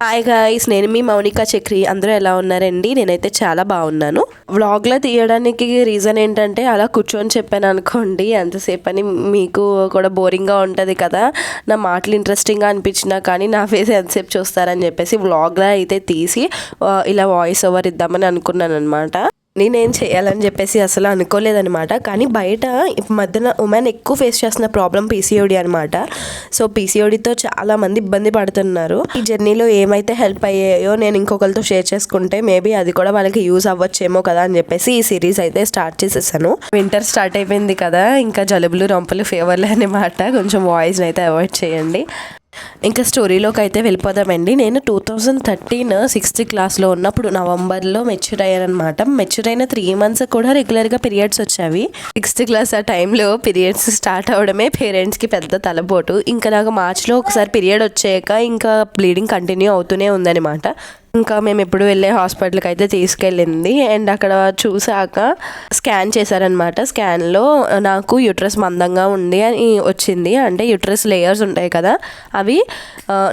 Hi guys నేను మీ మౌనిక చక్రి. అందరూ ఎలా ఉన్నారండి? నేనైతే చాలా బాగున్నాను. వ్లాగ్లో తీయడానికి రీజన్ ఏంటంటే అలా కూర్చొని చెప్పాను అనుకోండి ఎంతసేపు అని మీకు కూడా బోరింగ్గా ఉంటుంది కదా. నా మాటలు ఇంట్రెస్టింగ్గా అనిపించినా కానీ నా ఫేస్ ఎంతసేపు చూస్తారని చెప్పేసి వ్లాగ్లో అయితే తీసి ఇలా వాయిస్ ఓవర్ ఇద్దామని అనుకున్నాను అనమాట నేనేం చేయాలని చెప్పేసి అసలు అనుకోలేదనమాట కానీ బయట మధ్యన ఉమెన్ ఎక్కువ ఫేస్ చేస్తున్న ప్రాబ్లం పీసీఓడి అనమాట సో పీసీఓడితో చాలా మంది ఇబ్బంది పడుతున్నారు. ఈ జర్నీలో ఏమైతే హెల్ప్ అయ్యాయో నేను ఇంకొకరితో షేర్ చేసుకుంటే మేబీ అది కూడా వాళ్ళకి యూజ్ అవ్వచ్చేమో కదా అని చెప్పేసి ఈ సిరీస్ అయితే స్టార్ట్ చేసేసాను. వింటర్ స్టార్ట్ అయిపోయింది కదా ఇంకా జలుబులు రొంపలు ఫీవర్లు అనమాట కొంచెం వాయిస్ అయితే అవాయిడ్ చేయండి. ఇంకా స్టోరీలోకి అయితే వెళ్ళిపోదామండి. నేను టూ థౌజండ్ థర్టీన్ సిక్స్త్ క్లాస్లో ఉన్నప్పుడు నవంబర్లో మెచ్యూర్ అయ్యానమాట మెచ్యూర్ అయిన త్రీ మంత్స్ కూడా రెగ్యులర్గా పీరియడ్స్ వచ్చేవి సిక్స్త్ క్లాస్ ఆ టైంలో పీరియడ్స్ స్టార్ట్ అవడమే పేరెంట్స్కి పెద్ద తలపోటు. ఇంకా నాకు మార్చ్లో ఒకసారి పీరియడ్ వచ్చాక ఇంకా బ్లీడింగ్ కంటిన్యూ అవుతూనే ఉందన్నమాట. ఇంకా మేము ఎప్పుడు వెళ్ళే హాస్పిటల్కి అయితే తీసుకెళ్ళింది. అండ్ అక్కడ చూసాక స్కాన్ చేశారనమాట స్కాన్లో నాకు యూట్రస్ మందంగా ఉంది అని వచ్చింది. అంటే యూట్రస్ లేయర్స్ ఉంటాయి కదా అవి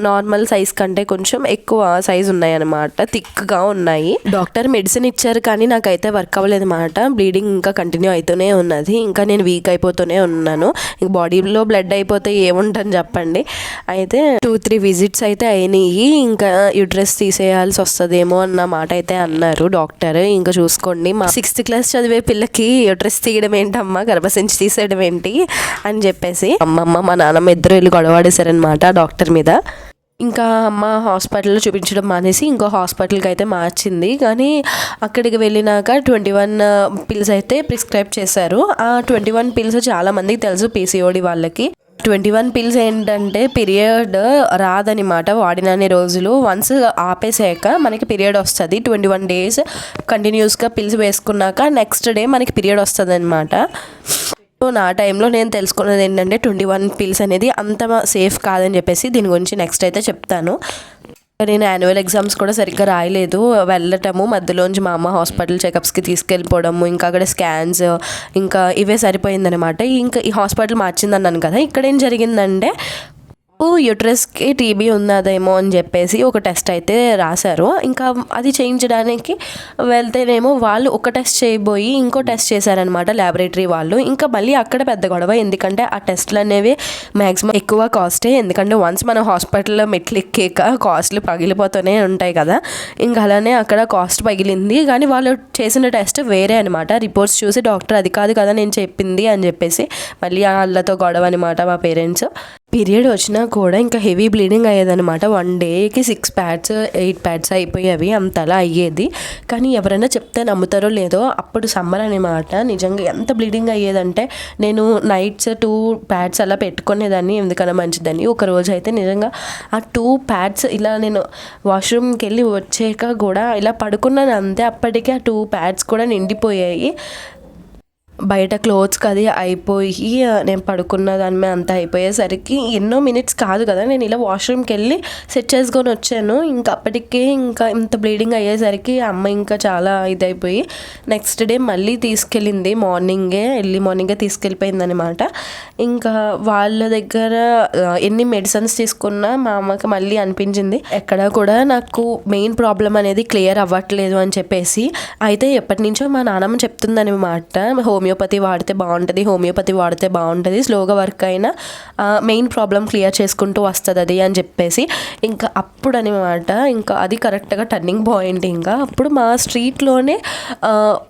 నార్మల్ సైజ్ కంటే కొంచెం ఎక్కువ సైజ్ ఉన్నాయి అనమాట థిక్గా ఉన్నాయి. డాక్టర్ మెడిసిన్ ఇచ్చారు కానీ నాకైతే వర్క్ అవ్వలేదు అనమాట బ్లీడింగ్ ఇంకా కంటిన్యూ అవుతూనే ఉన్నది. ఇంకా నేను వీక్ అయిపోతూనే ఉన్నాను. బాడీలో బ్లడ్ అయిపోతే ఏముంటుంది చెప్పండి. అయితే టూ త్రీ విజిట్స్ అయితే అయినాయి. ఇంకా యూట్రస్ తీసేయాల్సి వస్తుందేమో అన్న మాట అయితే అన్నారు డాక్టర్. ఇంకా చూసుకోండి మా సిక్స్త్ క్లాస్ చదివే పిల్లకి యూట్రస్ తీయడం ఏంటమ్మా గర్భసించి తీసేయడం ఏంటి అని చెప్పేసి అమ్మమ్మ మా నాన్నమ్మ ఇద్దరు వెళ్ళి గొడవాడేశారనమాట డాక్టర్ మీద. ఇంకా అమ్మ హాస్పిటల్లో చూపించడం మానేసి ఇంకో హాస్పిటల్కి అయితే మార్చింది. కానీ అక్కడికి వెళ్ళినాక ట్వంటీ వన్ పిల్స్ అయితే ప్రిస్క్రైబ్ చేశారు. ఆ ట్వంటీ వన్ పిల్స్ చాలా మందికి తెలుసు పీసీఓడి వాళ్ళకి. ట్వంటీ వన్ పిల్స్ ఏంటంటే పీరియడ్ రాదనమాట వాడినన్ని రోజులు. వన్స్ ఆపేసాక మనకి పీరియడ్ వస్తుంది. ట్వంటీ వన్ డేస్ కంటిన్యూస్గా పిల్స్ వేసుకున్నాక నెక్స్ట్ డే మనకి పీరియడ్ వస్తుంది అనమాట సో నా టైంలో నేను తెలుసుకున్నది ఏంటంటే ట్వంటీ వన్ పిల్స్ అనేది అంత సేఫ్ కాదని చెప్పేసి దీని గురించి నెక్స్ట్ అయితే చెప్తాను. నేను యాన్యువల్ ఎగ్జామ్స్ కూడా సరిగ్గా రాయలేదు. వెళ్ళటము మధ్యలోంచి మా అమ్మ హాస్పిటల్ చెకప్స్కి తీసుకెళ్ళిపోవడము ఇంకా అక్కడ స్కాన్స్ ఇంకా ఇవే సరిపోయిందనమాట ఇంకా ఈ హాస్పిటల్ మార్చిందన్నాను కదా ఇక్కడ ఏం జరిగిందంటే యూట్రస్కి టీబీ ఉన్నదేమో అని చెప్పేసి ఒక టెస్ట్ అయితే రాశారు. ఇంకా అది చేయించడానికి వెళ్తేనేమో వాళ్ళు ఒక టెస్ట్ చేయబోయి ఇంకో టెస్ట్ చేశారనమాట ల్యాబొరేటరీ వాళ్ళు. ఇంకా మళ్ళీ అక్కడ పెద్ద గొడవ ఎందుకంటే ఆ టెస్ట్లు అనేవి మ్యాక్సిమం ఎక్కువ కాస్టే ఎందుకంటే వన్స్ మనం హాస్పిటల్లో మెట్లు ఎక్కేక కాస్ట్లు పగిలిపోతూనే ఉంటాయి కదా. ఇంకా అలానే అక్కడ కాస్ట్ పగిలింది. కానీ వాళ్ళు చేసిన టెస్ట్ వేరే అనమాట రిపోర్ట్స్ చూసి డాక్టర్ అది కాదు కదా నేను చెప్పింది అని చెప్పేసి మళ్ళీ వాళ్ళతో గొడవ అనమాట మా పేరెంట్స్. పీరియడ్ వచ్చినా కూడా ఇంకా హెవీ బ్లీడింగ్ అయ్యేదనమాట వన్ డేకి సిక్స్ ప్యాడ్స్ ఎయిట్ ప్యాడ్స్ అయిపోయేవి అంతలా అయ్యేది. కానీ ఎవరైనా చెప్తే నమ్ముతారో లేదో అప్పుడు సమ్మర్ అనమాట నిజంగా ఎంత బ్లీడింగ్ అయ్యేదంటే నేను నైట్స్ టూ ప్యాడ్స్ అలా పెట్టుకునేదాన్ని ఎందుకన్నా మంచిదని. ఒక రోజు అయితే నిజంగా ఆ టూ ప్యాడ్స్ ఇలా నేను వాష్రూమ్కి వెళ్ళి వచ్చాక కూడా ఇలా పడుకున్నాను అంతే. అప్పటికే ఆ టూ ప్యాడ్స్ కూడా నిండిపోయాయి. బయట క్లోత్స్కి అది అయిపోయి నేను పడుకున్న దాని మీద అంతా అయిపోయేసరికి ఎన్నో మినిట్స్ కాదు కదా నేను ఇలా వాష్రూమ్కి వెళ్ళి సెట్ చేసుకొని వచ్చాను. ఇంకా అప్పటికే ఇంకా ఇంత బ్లీడింగ్ అయ్యేసరికి అమ్మ ఇంకా చాలా ఇదైపోయి నెక్స్ట్ డే మళ్ళీ తీసుకెళ్ళింది మార్నింగే ఎర్లీ మార్నింగే తీసుకెళ్ళిపోయింది అనమాట ఇంకా వాళ్ళ దగ్గర ఎన్ని మెడిసిన్స్ తీసుకున్నా మా అమ్మకి మళ్ళీ అనిపించింది. ఎక్కడ కూడా నాకు మెయిన్ ప్రాబ్లం అనేది క్లియర్ అవ్వట్లేదు అని చెప్పేసి అయితే ఎప్పటి నుంచో మా నాన్నమ్మ చెప్తుందనమాట హోమియోపతి వాడితే బాగుంటుంది హోమియోపతి వాడితే బాగుంటుంది స్లోగా వర్క్ అయినా మెయిన్ ప్రాబ్లం క్లియర్ చేసుకుంటూ వస్తుంది అది అని చెప్పేసి. ఇంకా అప్పుడు అనమాట ఇంకా అది కరెక్ట్గా టర్నింగ్ పాయింట్ ఇంకా. అప్పుడు మా స్ట్రీట్లోనే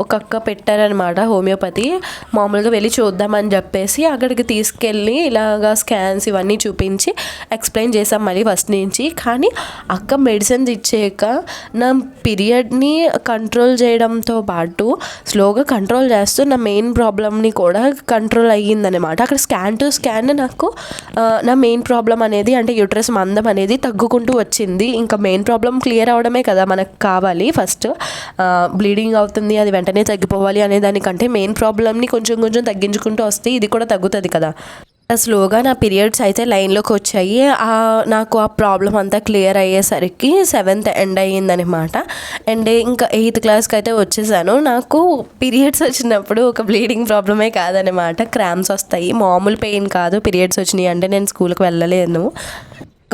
ఒక అక్క పెట్టారనమాట హోమియోపతి. మామూలుగా వెళ్ళి చూద్దామని చెప్పేసి అక్కడికి తీసుకెళ్ళి ఇలాగా స్కాన్స్ ఇవన్నీ చూపించి ఎక్స్ప్లెయిన్ చేసాం మళ్ళీ ఫస్ట్ నుంచి. కానీ అక్క మెడిసిన్స్ ఇచ్చాక నా పీరియడ్ని కంట్రోల్ చేయడంతో పాటు స్లోగా కంట్రోల్ చేస్తూ నా మెయిన్ ప్రాబ్లమ్ని కూడా కంట్రోల్ అయ్యిందనమాట అక్కడ స్కాన్ టు స్కాన్ నాకు నా మెయిన్ ప్రాబ్లం అనేది అంటే యూట్రస్ మందం అనేది తగ్గుకుంటూ వచ్చింది. ఇంకా మెయిన్ ప్రాబ్లం క్లియర్ అవడమే కదా మనకు కావాలి. ఫస్ట్ బ్లీడింగ్ అవుతుంది అది వెంటనే తగ్గిపోవాలి అనే దానికంటే మెయిన్ ప్రాబ్లమ్ని కొంచెం కొంచెం తగ్గించుకుంటూ వస్తే ఇది కూడా తగ్గుతుంది కదా. స్లోగా నా పీరియడ్స్ అయితే లైన్లోకి వచ్చాయి. ఆ, నాకు ఆ ప్రాబ్లం అంతా క్లియర్ అయ్యేసరికి సెవెంత్ ఎండ్ అయ్యిందనమాట అండ్ ఇంకా ఎయిత్ క్లాస్కి అయితే వచ్చేసాను. నాకు పీరియడ్స్ వచ్చినప్పుడు ఒక బ్లీడింగ్ ప్రాబ్లమే కాదనమాట క్రామ్స్ వస్తాయి. మామూలు పెయిన్ కాదు. పీరియడ్స్ వచ్చినాయి అంటే నేను స్కూల్కి వెళ్ళలేను.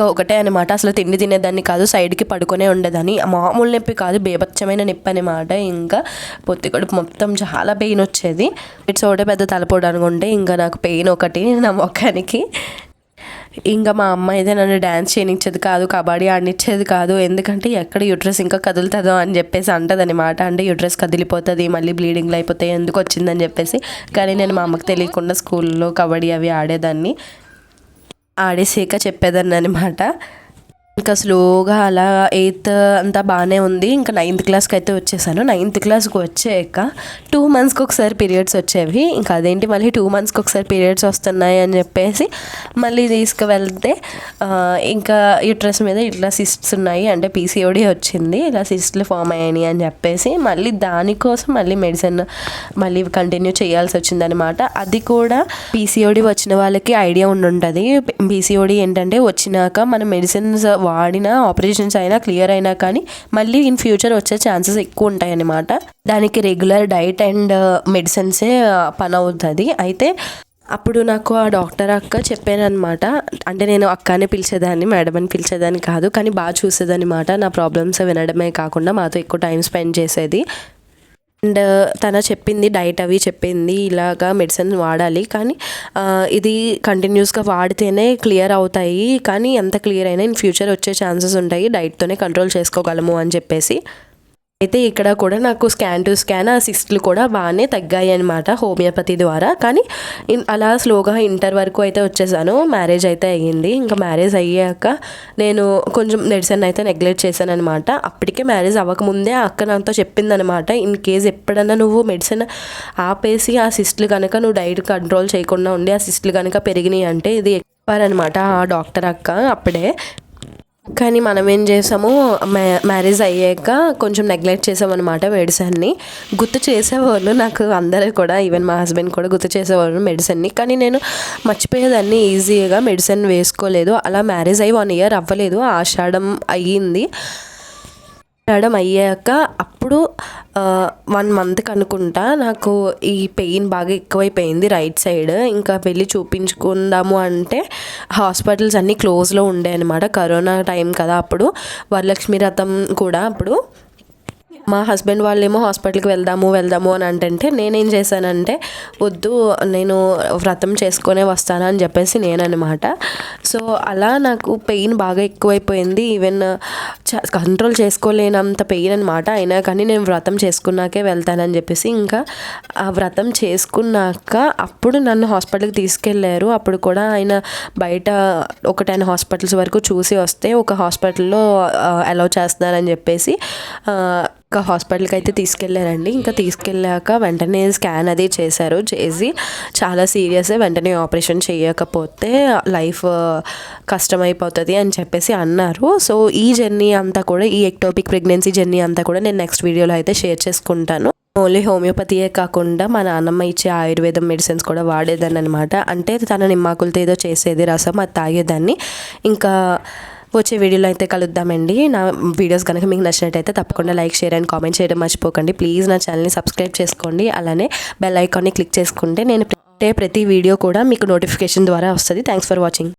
ఇంకా ఒకటే అనమాట అసలు తిండి తినేదాన్ని కాదు సైడ్కి పడుకునే ఉండేదాన్ని. మామూలు నొప్పి కాదు బేభత్సమైన నొప్పి అనమాట ఇంకా పొత్తి కడుపు మొత్తం చాలా పెయిన్ వచ్చేది. ఇట్స్ ఒకటే పెద్ద తలపోటు అనుకుంటే ఇంకా నాకు పెయిన్ ఒకటి నా మొఖానికి. ఇంకా మా అమ్మ అయితే నన్ను డ్యాన్స్ చేయనిచ్చేది కాదు కబడ్డీ ఆడనిచ్చేది కాదు. ఎందుకంటే ఎక్కడ యూట్రస్ ఇంకా కదులుతుందో అని చెప్పేసి అంటది అనమాట అంటే యూట్రస్ కదిలిపోతుంది మళ్ళీ బ్లీడింగ్లు అయిపోతాయి ఎందుకు వచ్చిందని చెప్పేసి. కానీ నేను మా అమ్మకి తెలియకుండా స్కూల్లో కబడ్డీ అవి ఆడేదాన్ని. ఆడేసాక చెప్పేదాన్ని అనమాట ఇంకా స్లోగా అలా ఎయిత్ అంతా బాగానే ఉంది. ఇంకా నైన్త్ క్లాస్కి అయితే వచ్చేసాను. నైన్త్ క్లాస్కి వచ్చాక టూ మంత్స్కి ఒకసారి పీరియడ్స్ వచ్చేవి. ఇంకా అదేంటి మళ్ళీ టూ మంత్స్కి ఒకసారి పీరియడ్స్ వస్తున్నాయి అని చెప్పేసి మళ్ళీ తీసుకువెళ్తే ఇంకా యూట్రస్ మీద ఇట్లా సిస్ట్స్ ఉన్నాయి. అంటే పీసీఓడి వచ్చింది. ఇలా సిస్ట్లు ఫామ్ అయ్యాయి అని చెప్పేసి మళ్ళీ దానికోసం మళ్ళీ మెడిసిన్ మళ్ళీ కంటిన్యూ చేయాల్సి వచ్చిందనమాట అది కూడా పీసీఓడి వచ్చిన వాళ్ళకి ఐడియా ఉండి ఉంటుంది పీసీఓడి ఏంటంటే వచ్చినాక మన మెడిసిన్స్ వాడినా ఆపరేషన్స్ అయినా క్లియర్ అయినా కానీ మళ్ళీ ఇన్ ఫ్యూచర్ వచ్చే ఛాన్సెస్ ఎక్కువ ఉంటాయి అన్నమాట దానికి రెగ్యులర్ డైట్ అండ్ మెడిసిన్సే పని అవుతుంది అయితే అప్పుడు నాకు ఆ డాక్టర్ అక్క చెప్పానమాట అంటే నేను అక్కనే పిలిచేదాన్ని మేడం అని పిలిచేదాన్ని కాదు కానీ బాగా చూసేదన్నమాట. నా ప్రాబ్లమ్స్ వినడమే కాకుండా మాతో ఎక్కువ టైం స్పెండ్ చేసేది. అండ్ తన చెప్పింది డైట్ అవి చెప్పింది ఇలాగా మెడిసిన్ వాడాలి. కానీ ఇది కంటిన్యూస్గా వాడితేనే క్లియర్ అవుతాయి. కానీ ఎంత క్లియర్ అయినా ఇన్ ఫ్యూచర్ వచ్చే ఛాన్సెస్ ఉంటాయి. డైట్తోనే కంట్రోల్ చేసుకోగలము అని చెప్పేసి. అయితే ఇక్కడ కూడా నాకు స్కాన్ టు స్కాన్ ఆ సిస్ట్లు కూడా బాగానే తగ్గాయి అనమాట హోమియోపతి ద్వారా. కానీ అలా స్లోగా ఇంటర్ వరకు అయితే వచ్చేసాను. మ్యారేజ్ అయితే అయ్యింది. ఇంకా మ్యారేజ్ అయ్యాక నేను కొంచెం మెడిసిన్ అయితే నెగ్లెక్ట్ చేశాను అనమాట అప్పటికే మ్యారేజ్ అవ్వకముందే అక్క నాతో చెప్పిందనమాట ఇన్ కేస్ ఎప్పుడన్నా నువ్వు మెడిసిన్ ఆపేసి ఆ సిస్ట్లు కనుక నువ్వు డైట్ కంట్రోల్ చేయకుండా ఉండి ఆ సిస్ట్లు కనుక పెరిగినాయి అంటే ఇది చెప్పారనమాట ఆ డాక్టర్ అక్క అప్పుడే. కానీ మనం ఏం చేసాము మ్యారేజ్ అయ్యాక కొంచెం నెగ్లెక్ట్ చేసామన్నమాట మెడిసిన్ని. గుర్తు చేసేవాళ్ళు నాకు అందరూ కూడా ఈవెన్ మా హస్బెండ్ కూడా గుర్తు చేసేవాళ్ళు మెడిసిన్ని. కానీ నేను మర్చిపోయేదాన్ని ఈజీగా మెడిసిన్ వేసుకోలేదు. అలా మ్యారేజ్ అయ్యి వన్ ఇయర్ అవ్వలేదు. ఆషాఢం అయ్యింది. ఆషాఢం అయ్యాక అప్పుడు వన్ మంత్కి అనుకుంటా నాకు ఈ పెయిన్ బాగా ఎక్కువైపోయింది రైట్ సైడ్ ఇంకా వెళ్ళి చూపించుకుందాము అంటే హాస్పిటల్స్ అన్నీ క్లోజ్లో ఉండే అనమాట కరోనా టైం కదా అప్పుడు. వరలక్ష్మి రథం కూడా అప్పుడు. మా హస్బెండ్ వాళ్ళేమో హాస్పిటల్కి వెళ్దాము వెళ్దాము అని అంటే నేనేం చేశానంటే వద్దు నేను వ్రతం చేసుకునే వస్తాను అని చెప్పేసి నేననమాట సో అలా నాకు పెయిన్ బాగా ఎక్కువైపోయింది. ఈవెన్ కంట్రోల్ చేసుకోలేనంత పెయిన్ అనమాట అయినా కానీ నేను వ్రతం చేసుకున్నాకే వెళ్తానని చెప్పేసి ఇంకా ఆ వ్రతం చేసుకున్నాక అప్పుడు నన్ను హాస్పిటల్కి తీసుకెళ్ళారు అప్పుడు కూడా ఆయన బయట ఒక టెన్ హాస్పిటల్స్ వరకు చూసి వస్తే ఒక హాస్పిటల్లో అలౌ చేస్తున్నారని చెప్పేసి ఇంకా హాస్పిటల్కి అయితే తీసుకెళ్ళారండి. ఇంకా తీసుకెళ్ళాక వెంటనే స్కాన్ అది చేశారు. చేసి చాలా సీరియస్ వెంటనే ఆపరేషన్ చేయకపోతే లైఫ్ కష్టమైపోతుంది అని చెప్పేసి అన్నారు. సో ఈ జర్నీ అంతా కూడా ఈ ఎక్టోపిక్ ప్రెగ్నెన్సీ జర్నీ అంతా కూడా నేను నెక్స్ట్ వీడియోలో అయితే షేర్ చేసుకుంటాను. ఓన్లీ హోమియోపతియే కాకుండా మా నాన్నమ్మ ఇచ్చే ఆయుర్వేదం మెడిసిన్స్ కూడా వాడేదాన్ని అనమాట అంటే తన నిమ్మాకులతో ఏదో చేసేది రసం అది తాగేదాన్ని. ఇంకా వచ్చే వీడియోలో అయితే కలుద్దామండి. నా వీడియోస్ కనుక మీకు నచ్చినట్టయితే తప్పకుండా లైక్ షేర్ అండ్ కామెంట్ చేయడం మర్చిపోకండి. ప్లీజ్ నా ఛానల్ని సబ్స్క్రైబ్ చేసుకోండి. అలానే బెల్ ఐకాన్ని క్లిక్ చేసుకుంటే నేను ప్రతి వీడియో కూడా మీకు నోటిఫికేషన్ ద్వారా వస్తుంది. Thanks for watching.